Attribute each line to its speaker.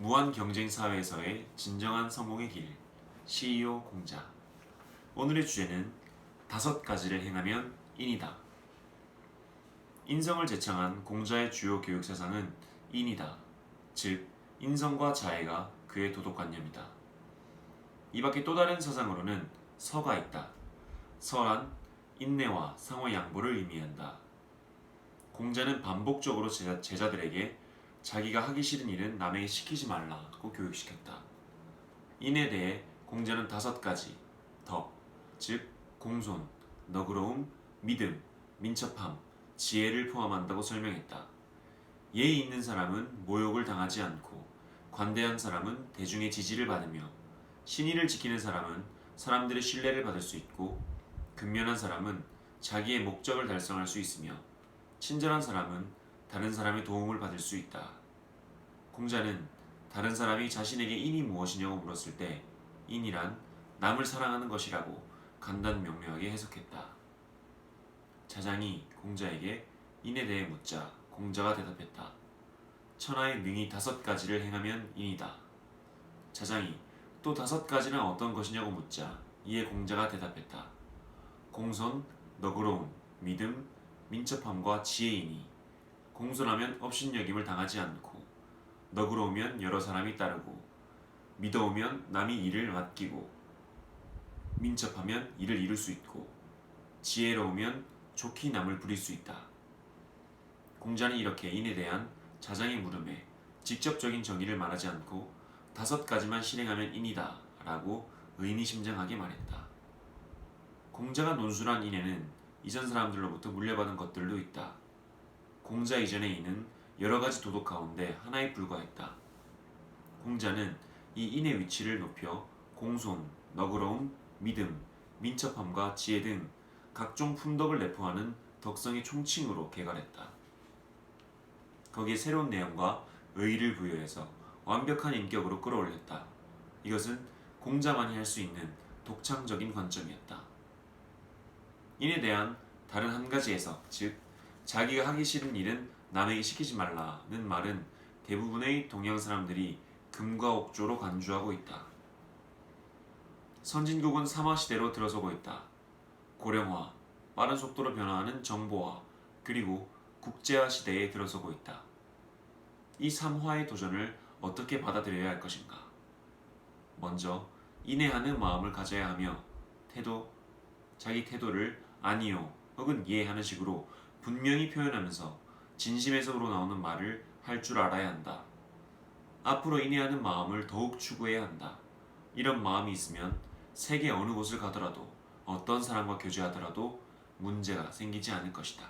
Speaker 1: 무한 경쟁 사회에서의 진정한 성공의 길 CEO 공자 오늘의 주제는 다섯 가지를 행하면 인이다. 인성을 제창한 공자의 주요 교육 사상은 인이다. 즉 인성과 자애가 그의 도덕관념이다. 이 밖에 또 다른 사상으로는 서가 있다. 서란 인내와 상호 양보를 의미한다. 공자는 반복적으로 제자, 제자들에게 자기가 하기 싫은 일은 남에게 시키지 말라고 교육시켰다. 인에 대해 공자는 다섯 가지 덕, 즉 공손, 너그러움, 믿음, 민첩함, 지혜를 포함한다고 설명했다. 예의 있는 사람은 모욕을 당하지 않고 관대한 사람은 대중의 지지를 받으며 신의를 지키는 사람은 사람들의 신뢰를 받을 수 있고 근면한 사람은 자기의 목적을 달성할 수 있으며 친절한 사람은 다른 사람의 도움을 받을 수 있다. 공자는 다른 사람이 자신에게 인이 무엇이냐고 물었을 때 인이란 남을 사랑하는 것이라고 간단 명료하게 해석했다. 자장이 공자에게 인에 대해 묻자 공자가 대답했다. 천하의 능이 다섯 가지를 행하면 인이다. 자장이 또 다섯 가지는 어떤 것이냐고 묻자 이에 공자가 대답했다. 공손, 너그러움, 믿음, 민첩함과 지혜이니 공손하면 업신여김을 당하지 않고 너그러우면 여러 사람이 따르고 믿어오면 남이 일을 맡기고 민첩하면 일을 이룰 수 있고 지혜로우면 좋게 남을 부릴 수 있다. 공자는 이렇게 인에 대한 자장의 물음에 직접적인 정의를 말하지 않고 다섯 가지만 실행하면 인이다 라고 의미심장하게 말했다. 공자가 논술한 인에는 이전 사람들로부터 물려받은 것들도 있다. 공자 이전의 인은 여러 가지 도덕 가운데 하나에 불과했다. 공자는 이 인의 위치를 높여 공손, 너그러움, 믿음, 민첩함과 지혜 등 각종 품덕을 내포하는 덕성의 총칭으로 개괄했다. 거기에 새로운 내용과 의의를 부여해서 완벽한 인격으로 끌어올렸다. 이것은 공자만이 할 수 있는 독창적인 관점이었다. 인에 대한 다른 한 가지 해석, 즉 자기가 하기 싫은 일은 남에게 시키지 말라는 말은 대부분의 동양 사람들이 금과 옥조로 간주하고 있다. 선진국은 삼화 시대로 들어서고 있다. 고령화, 빠른 속도로 변화하는 정보화, 그리고 국제화 시대에 들어서고 있다. 이 3화의 도전을 어떻게 받아들여야 할 것인가? 먼저 인내하는 마음을 가져야 하며 태도, 자기 태도를 아니요 혹은 예 하는 식으로 분명히 표현하면서 진심에서 우러나오는 말을 할 줄 알아야 한다. 앞으로 인내하는 마음을 더욱 추구해야 한다. 이런 마음이 있으면 세계 어느 곳을 가더라도 어떤 사람과 교제하더라도 문제가 생기지 않을 것이다.